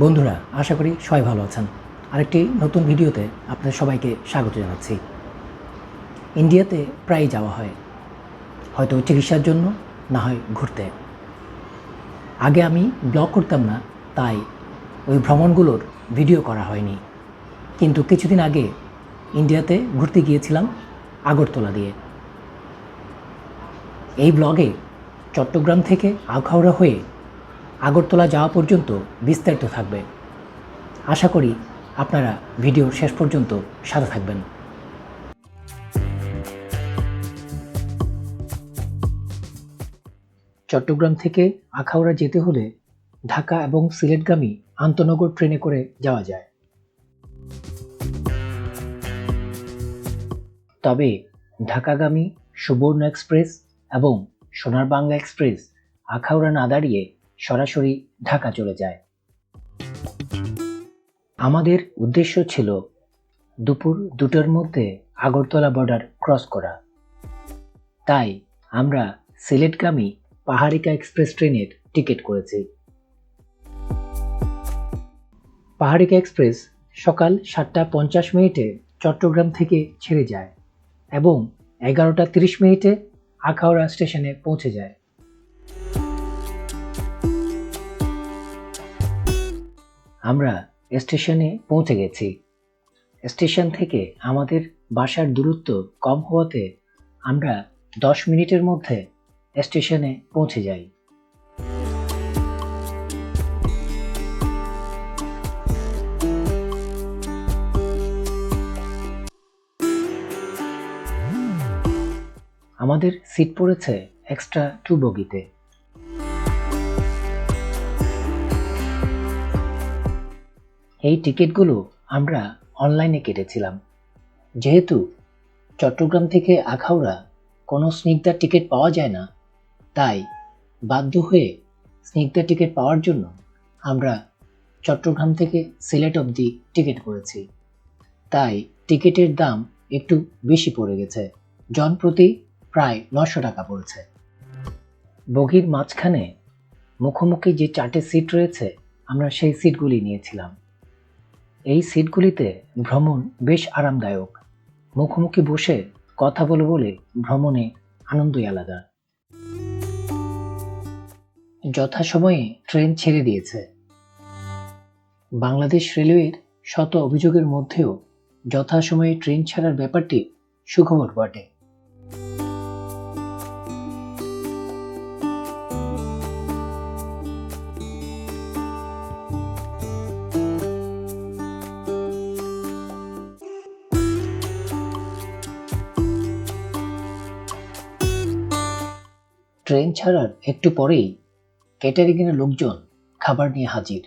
বন্ধুরা, আশা করি সবাই ভালো আছেন। আরেকটি নতুন ভিডিওতে আপনাদের সবাইকে স্বাগত জানাচ্ছি। ইন্ডিয়াতে প্রায় যাওয়া হয়। হয়তো চিকিৎসার জন্য, না হয় ঘুরতে। আগে আমি ব্লগ করতাম না, তাই ওই ভ্রমণগুলোর ভিডিও করা হয়নি। কিন্তু কিছুদিন আগে ইন্ডিয়াতে ঘুরতে গিয়েছিলাম আগরতলা দিয়ে। এই ব্লগে চট্টগ্রাম থেকে আখাউড়া হয়ে আগরতলা যাওয়া পর্যন্ত বিস্তারিত থাকবে। আশা করি আপনারা ভিডিও শেষ পর্যন্ত সাথে থাকবেন। চট্টগ্রাম থেকে আখাউড়া যেতে হলে ঢাকা এবং সিলেটগামী আন্তনগর ট্রেনে করে যাওয়া যায়। তবে ঢাকাগামী সুবর্ণ এক্সপ্রেস এবং সোনার বাংলা এক্সপ্রেস আখাউড়া না দাঁড়িয়ে সরাসরি ঢাকা চলে যায়। আমাদের উদ্দেশ্য ছিল দুপুর দুটোর মধ্যে আগরতলা বর্ডার ক্রস করা। তাই আমরা সিলেটগামী পাহাড়িকা এক্সপ্রেস ট্রেনের টিকিট করেছি। পাহাড়িকা এক্সপ্রেস সকাল সাতটা পঞ্চাশ মিনিটে চট্টগ্রাম থেকে ছেড়ে যায় এবং এগারোটা তিরিশ মিনিটে আখাউড়া স্টেশনে পৌঁছে যায়। আমরা স্টেশনে পৌঁছে গেছি। স্টেশন থেকে আমাদের বাসার দূরত্ব কম হওয়াতে আমরা দশ মিনিটের মধ্যে স্টেশনে পৌঁছে যাই। আমাদের সিট পড়েছে এক্সট্রা টু বগিতে এই টিকিটগুলো আমরা অনলাইনে কেটেছিলাম। যেহেতু চট্টগ্রাম থেকে আখাউড়া কোনো স্নিগ্ধার টিকিট পাওয়া যায় না, তাই বাধ্য হয়ে স্নিগ্ধার টিকিট পাওয়ার জন্য আমরা চট্টগ্রাম থেকে সিলেট অবধি টিকিট করেছি। তাই টিকিটের দাম একটু বেশি পড়ে গেছে। জন প্রতি প্রায় নশো টাকা পড়েছে। বগির মাঝখানে মুখোমুখি যে চারটে সিট রয়েছে, আমরা সেই সিটগুলি নিয়েছিলাম। এই সিটগুলিতে ভ্রমণ বেশ আরামদায়ক। মুখোমুখি বসে কথা বলে বলে ভ্রমণে আনন্দই আলাদা। যথাসময়ে ট্রেন ছেড়ে দিয়েছে। বাংলাদেশ রেলওয়ের শত অভিযোগের মধ্যেও যথাসময়ে ট্রেন ছাড়ার ব্যাপারটি সুখবর বটে। ট্রেন ছাড়ার একটু পরেই ক্যাটারিংয়ের লোকজন খাবার নিয়ে হাজির।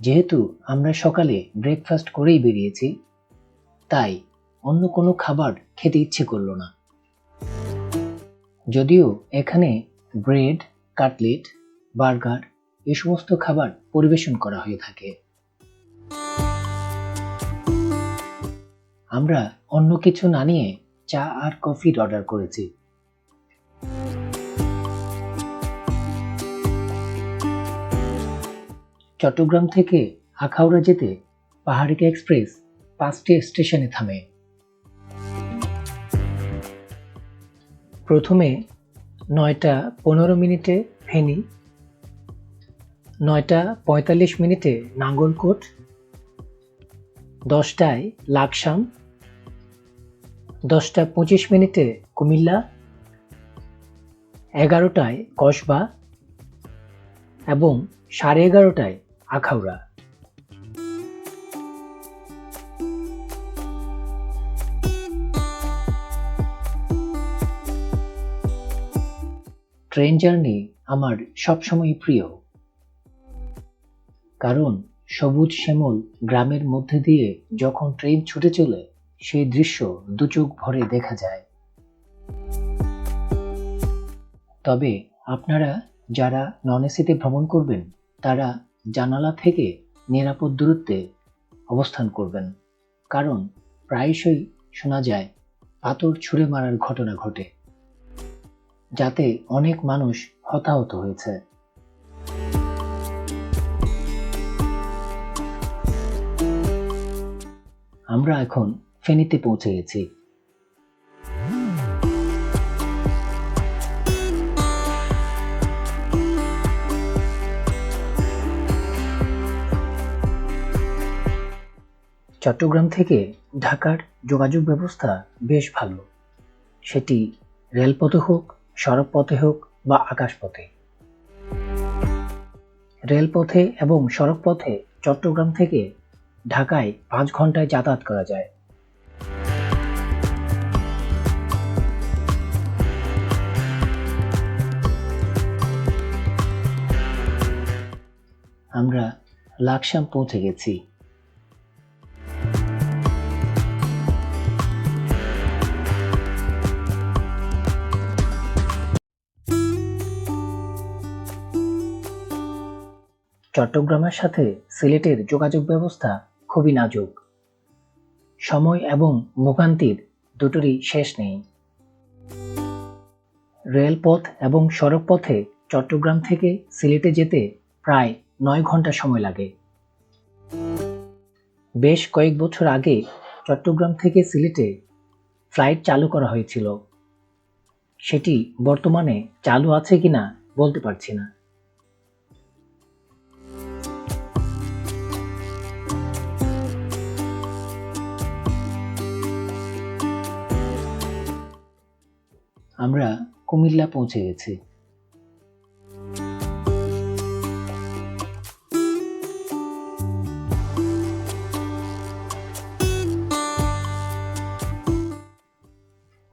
যেহেতু আমরা সকালে ব্রেকফাস্ট করেই বেরিয়েছি, তাই অন্য কোনো খাবার খেতে ইচ্ছে করল না। যদিও এখানে ব্রেড কাটলেট বার্গার এই সমস্ত খাবার পরিবেশন করা হয়ে থাকে। আমরা অন্য কিছু না নিয়ে চা আর কফির অর্ডার করেছি। চট্টগ্রাম থেকে আখাউড়া যেতে পাহাড়িকা এক্সপ্রেস পাঁচটি স্টেশনে থামে। প্রথমে নয়টা পনেরো মিনিটে ফেনী, নয়টা পঁয়তাল্লিশ মিনিটে নাঙ্গলকোট, দশটায় লাকসাম দশটা পঁচিশ মিনিটে কুমিল্লা, এগারোটায় কসবা এবং সাড়ে এগারোটায় আখাউড়া। ট্রেন জার্নি আমার সবসময় প্রিয়। কারণ সবুজ শ্যামল গ্রামের মধ্যে দিয়ে যখন ট্রেন ছুটে চলে সেই দৃশ্য দুচোখ ভরে দেখা যায়। তবে আপনারা যারা নন এসিতে ভ্রমণ করবেন, তারা জানালা থেকে নিরাপদ দূরত্বে অবস্থান করবেন। কারণ প্রায়শই শোনা যায় পাথর ছুঁড়ে মারার ঘটনা ঘটে, যাতে অনেক মানুষ হতাহত হয়েছে। আমরা এখন ফেনীতে পৌঁছে গেছি চট্টগ্রাম থেকে ঢাকার যোগাযোগ ব্যবস্থা বেশ ভালো। সেটি রেলপথে হোক, সড়কপথে হোক বা আকাশপথে। রেলপথে এবং সড়কপথে চট্টগ্রাম থেকে ঢাকায় পাঁচ ঘন্টায় যাতায়াত করা যায়। আমরা লাকসাম পৌঁছে গেছি। চট্টগ্রামের সাথে সিলেটের যোগাযোগ ব্যবস্থা খুবই নাজুক। সময় এবং ভোগান্তির দুটোরই শেষ নেই। রেলপথ এবং সড়কপথে চট্টগ্রাম থেকে সিলেটে যেতে প্রায় নয় ঘণ্টা সময় লাগে। বেশ কয়েক বছর আগে চট্টগ্রাম থেকে সিলেটে ফ্লাইট চালু করা হয়েছিল। সেটি বর্তমানে চালু আছে কিনা বলতে পারছি না। আমরা কুমিল্লা পৌঁছে গেছি।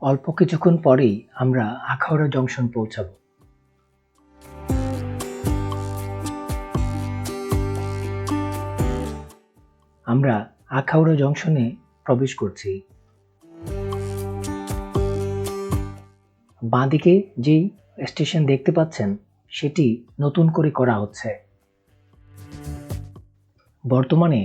অল্প কিছুক্ষণ পরেই আমরা আখাউড়া জংশন পৌঁছাবো। আমরা আখাউড়া জংশনে প্রবেশ করছি। বাঁদিকে যেই স্টেশন দেখতে পাচ্ছেন, সেটি নতুন করে করা হচ্ছে। বর্তমানে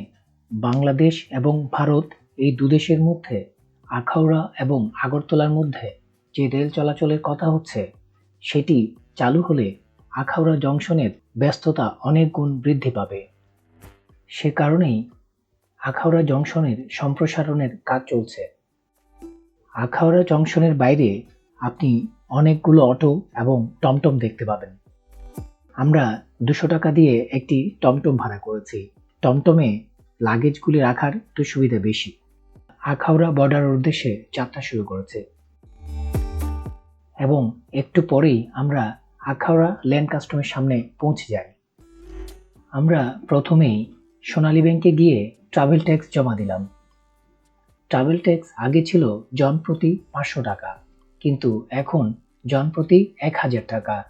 বাংলাদেশ এবং ভারত এই দুদেশের মধ্যে আখাউড়া এবং আগরতলার মধ্যে যে রেল চলাচলের কথা হচ্ছে, সেটি চালু হলে আখাউড়া জংশনের ব্যস্ততা অনেক গুণ বৃদ্ধি পাবে। সে কারণেই আখাউড়া জংশনের সম্প্রসারণের কাজ চলছে। আখাউড়া জংশনের বাইরে আপনি অনেকগুলো অটো এবং টমটম দেখতে পাবেন। আমরা দুশো টাকা দিয়ে একটি টমটম ভাড়া করেছি। টমটমে লাগেজগুলি রাখার একটু সুবিধা বেশি। আখাউড়া বর্ডার উদ্দেশ্যে যাত্রা শুরু করেছে। এবং একটু পরেই আমরা আখাউড়া ল্যান্ড কাস্টমের সামনে পৌঁছে যাই। আমরা প্রথমেই সোনালী ব্যাংকে গিয়ে ট্রাভেল ট্যাক্স জমা দিলাম। ট্রাভেল ট্যাক্স আগে ছিল জন প্রতি পাঁচশো টাকা, কিন্তু এখন জন প্রতি এক হাজার টাকা।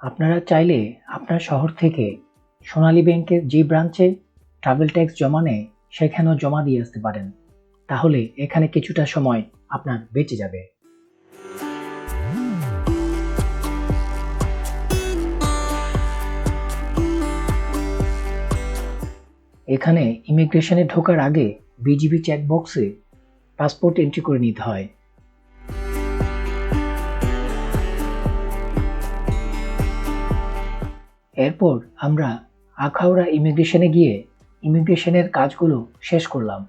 আপনারা চাইলে আপনার শহর থেকে সোনালী ব্যাংকের যে ব্রাঞ্চে ট্রাভেল ট্যাক্স জমা নেয় সেখানেও জমা দিয়ে আসতে পারেন। তাহলে এখানে কিছুটা সময় আপনার বেঁচে যাবে। এখানে ইমিগ্রেশনে ঢোকার আগে বিজিবি চেক বক্সে পাসপোর্ট এন্ট্রি করে নিতে হয়। এরপর আমরা আখাউড়া ইমিগ্রেশনে গিয়ে ইমিগ্রেশনের কাজগুলো শেষ করলাম।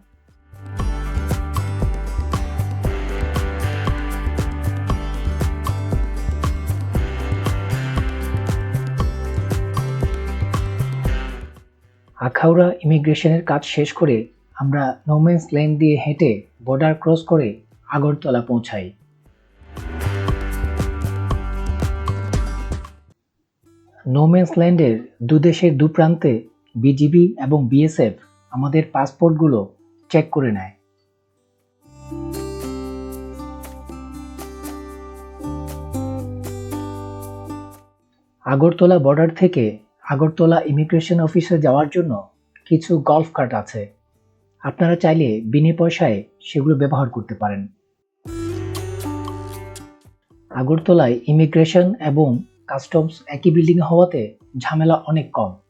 আখাউড়া ইমিগ্রেশনের কাজ শেষ করে আমরা নোমেন্স লেন দিয়ে হেঁটে বর্ডার ক্রস করে আগরতলা পৌঁছাই। নোমেন্স ল্যান্ডের দুদেশের দু প্রান্তে বিজিবি এবং বিএসএফ আমাদের পাসপোর্টগুলো চেক করে নেয়। আগরতলা বর্ডার থেকে আগরতলা ইমিগ্রেশন অফিসে যাওয়ার জন্য কিছু গল্ফ কার্ট আছে। আপনারা চাইলে বিনে পয়সায় সেগুলো ব্যবহার করতে পারেন। আগরতলায় ইমিগ্রেশন এবং কাস্টমস একই বিল্ডিং হওয়াতে ঝামেলা অনেক কম।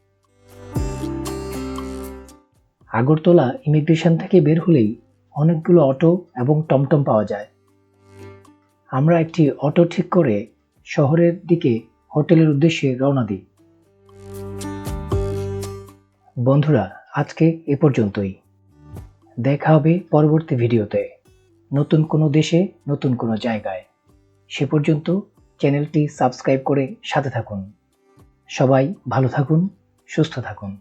আগরতলা ইমিগ্রেশন থেকে বের হলেই অনেকগুলো অটো এবং টমটম পাওয়া যায়। আমরা একটি অটো ঠিক করে শহরের দিকে হোটেলের উদ্দেশ্যে রওনা দিই। বন্ধুরা, আজকে এ পর্যন্তই। দেখা হবে পরবর্তী ভিডিওতে। নতুন কোনো দেশে, নতুন কোনো জায়গায়। সে পর্যন্ত চ্যানেলটি সাবস্ক্রাইব করে সাথে থাকুন। সবাই ভালো থাকুন, সুস্থ থাকুন।